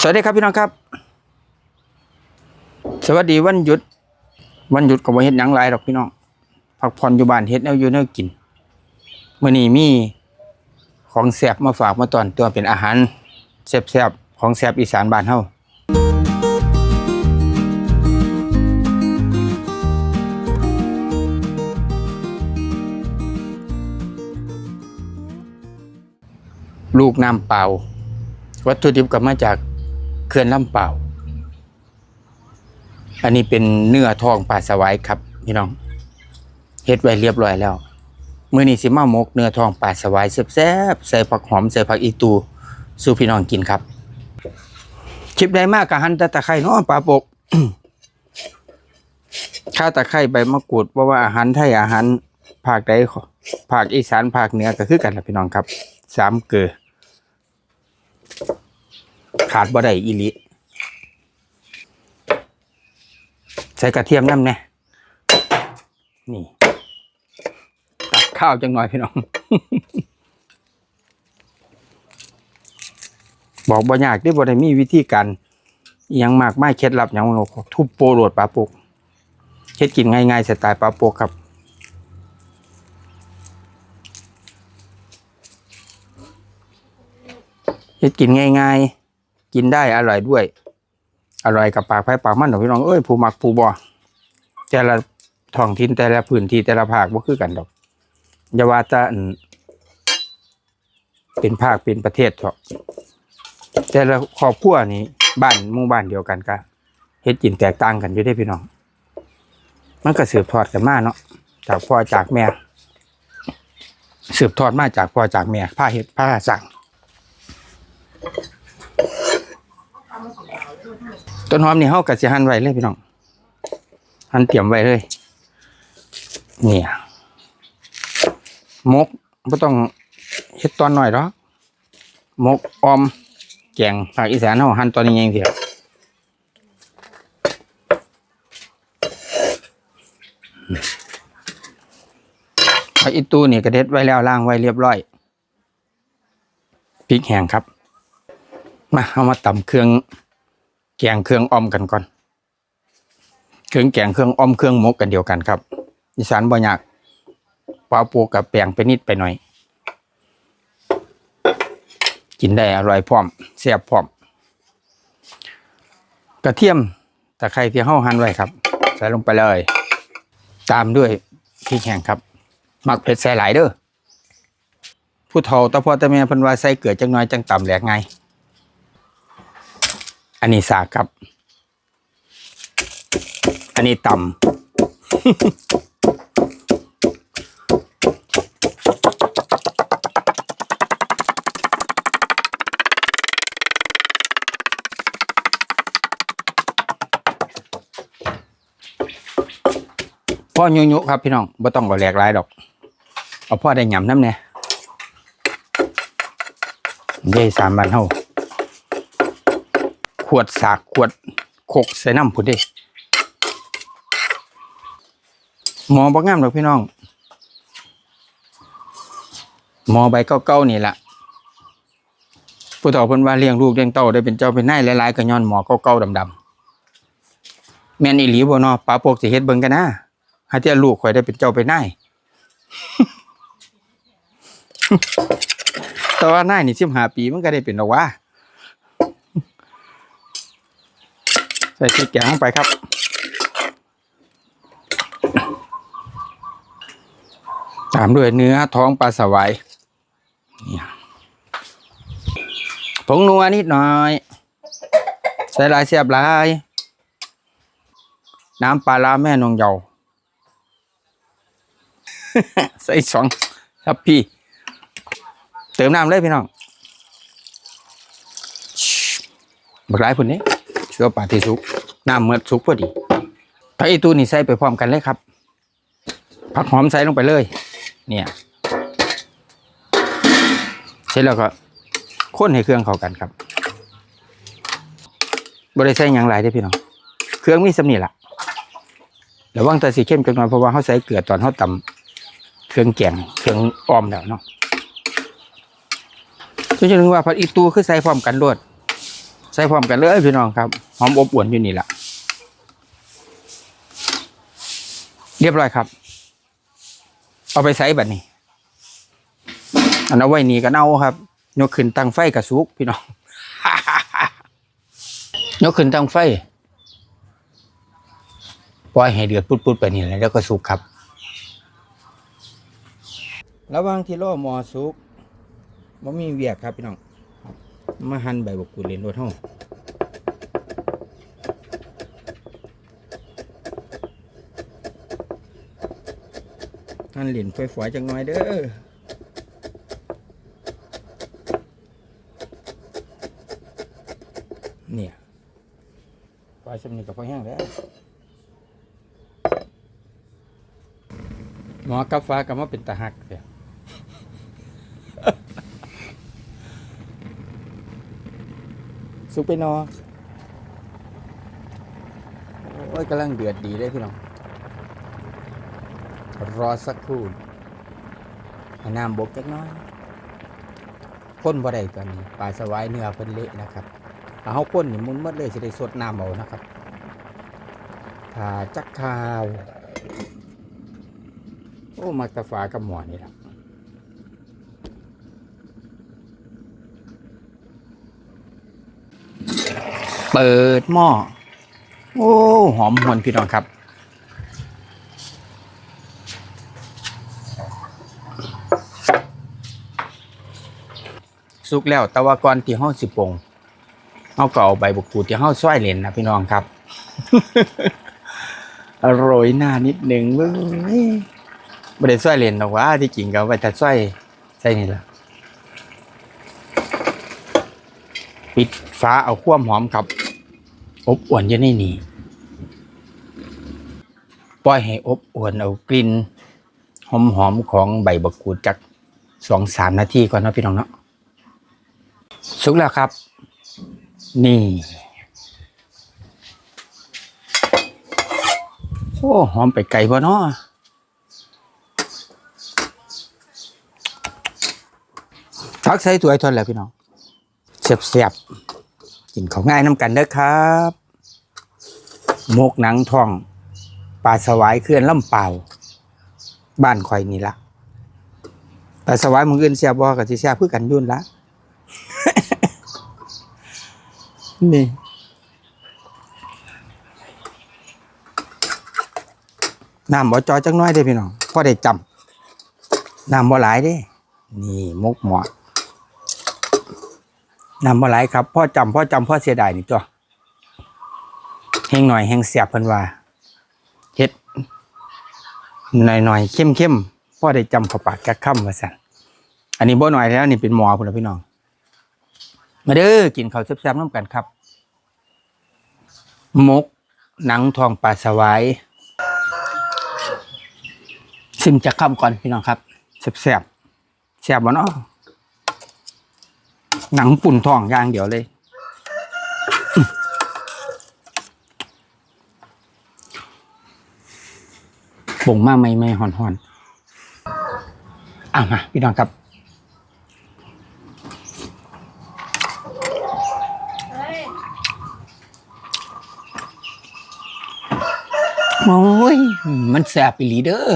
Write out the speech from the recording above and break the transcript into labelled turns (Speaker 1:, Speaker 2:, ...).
Speaker 1: สวัสดีครับพี่น้องครับ สวัสดีวันหยุด วันหยุดก็บ่เฮ็ดหยังหลายดอกพี่น้องพักผ่อนอยู่บ้านเฮ็ดแนวอยู่แนวกินมื้อนี้มีของแซ่บมาฝากมาตอนตัวเป็นอาหารแซ่บๆของแซ่บอีสานบ้านเฮาลูกน้ำเปล่า วัตถุดิบก็มาจาก เขื่อนลำเปล่า อันนี้เป็นเนื้อทองปลาสวายครับพี่น้องเฮ็ดไว้เรียบร้อยแล้วมื้อนี้สิมาหมกเนื้อทองปลาสวายแซ่บๆใส่ผักหอมใส่ผักอีตูสู่พี่น้องกินครับคลิปใดมากกะหันต่ตะไคร้เนาะปลาปกข้าตะไคร้ใบมะกรูดเพราะว่าอาหารไทยอาหารภาคใดภาคอีสานภาคเหนือก็คือกันล่ะพี่น้องครับสามเกลือ ขาดบ่ได้อีลิใส่กระเทียมน้ำแน่นี่ตักข้าวจังหน่อยพี่น้อง บอกบ่ยากที่บ่ได้มีวิธีการยังมากไม่เคล็ดลับอย่างโลกทุบโปโรดปลาปกเฮ็ดกินง่ายๆสไตล์ปลาปกครับเฮ็ดกินง่ายๆ กินได้อร่อยด้วย อร่อยกับปากไผ่ปากมันเถอะพี่น้องเอ้ยผู้มักผู้บ่แต่ละท้องถิ่นแต่ละพื้นที่แต่ละภาคบ่คือกันดอกอย่าว่าต่อันเป็นภาคเป็นประเทศเถอะแต่ละครอบครัวนี้บ้านมู่บ้านเดียวกันก็เฮ็ดกินแตกต่างกันอยู่ได้พี่น้อง มันก็สืบทอดกันมาเนาะจากพ่อจากแม่สืบทอดมาจากพ่อจากแม่ผ้าเฮ็ดผ้าสั่ง ต้นหอมนี่เฮาก็สิหั่นไว้เลยพี่น้อง หั่นเตรียมไว้เลย เนี่ยมกบ่ต้องเฮ็ดตอนหน่อยหรอกมกออมแกงภาคอีสานเฮาหั่นตอนนี้ยังเดียวผักอีตูนี่ก็เด็ดไว้แล้วล้างไว้เรียบร้อยพริกแห้งครับ มาเอามาตำเครื่อง แกงเครื่องอ้อมกันก่อน เครื่องแกงเครื่องอ้อมเครื่องมกกันเดียวกันครับอีสานบ่ยากปลาปูกับแปลงไปนิดไปหน่อย กินได้อร่อยพร้อมแซ่บพร้อม กระเทียมตะไคร้ที่เฮาหั่นไว้ครับ ใส่ลงไปเลย ตามด้วยพริกแห้งครับมักเผ็ดใส่หลายเด้อผู้เฒ่าตะพ่อตะแม่เพิ่นว่าใส่เกลือจังน้อยจังต่ำแหลกไง อันนี้สากครับ อันนี้ต่ำพ่อยุยุครับพี่น้องบ่ต้องก็แหลกลายดอก เอาพ่อได้หยำน้ำเนี่ยเย่สามบันเฮา ขวดสากขวดโคกใส่น้ำพุ่นดิหมอบ่งามดอกพี่น้อง หมอใบเก้าๆนี่แหละผู้ต่อเพิ่นว่าเลี้ยงลูกเลี้ยงเต้าได้เป็นเจ้าเป็นนายหลายๆก็ย้อนหมอเก้าๆดำๆแม่นอีหลีบ่เนาะป้าพวกสิเฮ็ดเบิ่งกันนะหาเที่ยลูกข่อยได้เป็นเจ้าเป็นนายแต่ว่านายนี่15ปีมันก็ได้เป็นดอกว่า ใส่พริกแกงลงไปครับ ตามด้วยเนื้อท้องปลาสวายเนี่ยผงนัวนิดหน่อย ใส่หลายเสียบหลาย น้ำปลาลาแม่นงเยาใส่สองครับพี่ เติมน้ำเลยพี่น้องบักหลายพุ่นนี้ เชื้อปลาที่สุกน้ำเมือดสุกพอดีผักอีตูนี่ใส่ไปพร้อมกันเลยครับผักหอมใส่ลงไปเลย เนี่ย เสร็จแล้วก็ข้นให้เครื่องเข้ากันครับบริใส่ยังหลายได้พี่น้อง เครื่องมีสำนีละระวังแต่สีเข้มจังหน่อยเพราะว่าเขาใส่เกลือตอนเขาตำเครื่องแกงเครื่องออมแล้วเนาะจนจะนึกว่าผัดอีตูคือใส่พร้อมกันรวด ส่พร้อมกันเลยพี่น้องครับหอมอบอวนอยู่นี่แหละเรียบร้อยครับ เอาไปใส่แบัดนี้อันเอาไว้นี่ก็เอาครับ ยกขึ้นตั้งไฟกับสุกพี่น้องยกขึ้นตั้งไฟปล่อยให้เดือดปุดๆไปนี่และแล้วก็สุกครับระหว่างที่รอหมอสุกบ่มีเวียกครับพี่น้อง มาหั่นใบบกกูดเลนรถเฮาหั่นเหรียญฝอยๆจังหน่อยเด้อเนี่ยปล่อยสำนีกับพอแห้งแล้วหมอกับฟ้าก็มาเป็นตาหักเดีย สุกไปนอโอ้ยกำลังเดือดดีเลยพี่น้อง รอสักครู่ให้น้ำบกจักน้อยข้นบ่ได้ตอนนี้ปลาสวายเนื้อเพิ่นเละนะครับถ้าเฮาข้นนี่มุนหมดเลยสิได้สดน้ำเอานะครับถ้าจักข้าว โอ้มักตะฝากับหมอนี่แหละ เปิดหม้อ โอ้ หอมหวนพี่น้องครับ สุกแล้วแต่ว่าก่อนที่ห้าสิปรุงเอาก็เอาใบบุกูดที่ห้าซ้อยเลนนะพี่น้องครับอร่อยหน้านิดหนึ่งเว้ยไม่ได้ซ้อยเลนหรอกว่าที่จริงก็ไว้แต่ซ้อยใส่นี่แหละปิดฟ้าเอาความหอมครับ อบอวนอยู่ในนี่ปล่อยให้อบอวนเอากลิ่นหอมหอมๆของใบบักกูดจากสองสามนาทีก่อนเนาะพี่น้องเนาะสุกแล้วครับ นี่โอ้หอมไปไกลบ่เนาะทักใส่ตัวไอทอนแล้วพี่น้องเสียบๆกินของง่ายน้ำกันเด้อครับ มกหนังทองปลาสวายเคลื่อนลำเปล่า บ้านข่อยนี่ละปลาสวายมึงอื่นเสียบบ่กับที่เสียบเพื่อกันยุ่นละนี่น้ำบ่จอยจังน้อยเด้พี่น้องพอได้จำน้ำบ่หลายเด้ นี่มกหมอดนำมาหลายครับพ่อจำพ่อจำพ่อเสียดายนี่ตัว แห้งหน่อยแห้งเสียบเพิ่นว่าเฮ็ดหน่อยหน่อยเข้มเข้มๆพ่อได้จำข้าปากกักค่ำว่าสั่นอันนี้บ่หน่อยแล้วนี่เป็นหมอพุ่นละพี่น้อง มาเด้อกินข้าวแซ่บๆน้ำกันครับมกหนังทองปลาสวายซิมจะค่ำก่อนพี่น้องครับแซ่บๆแซ่บบ่เนาะหนังปุ่นทองอย่างเดียวเลย บ่งมาไม่ไม่หอนหอนอะมาพี่น้องครับโอ้ย มันแสบไปหลีเด้อ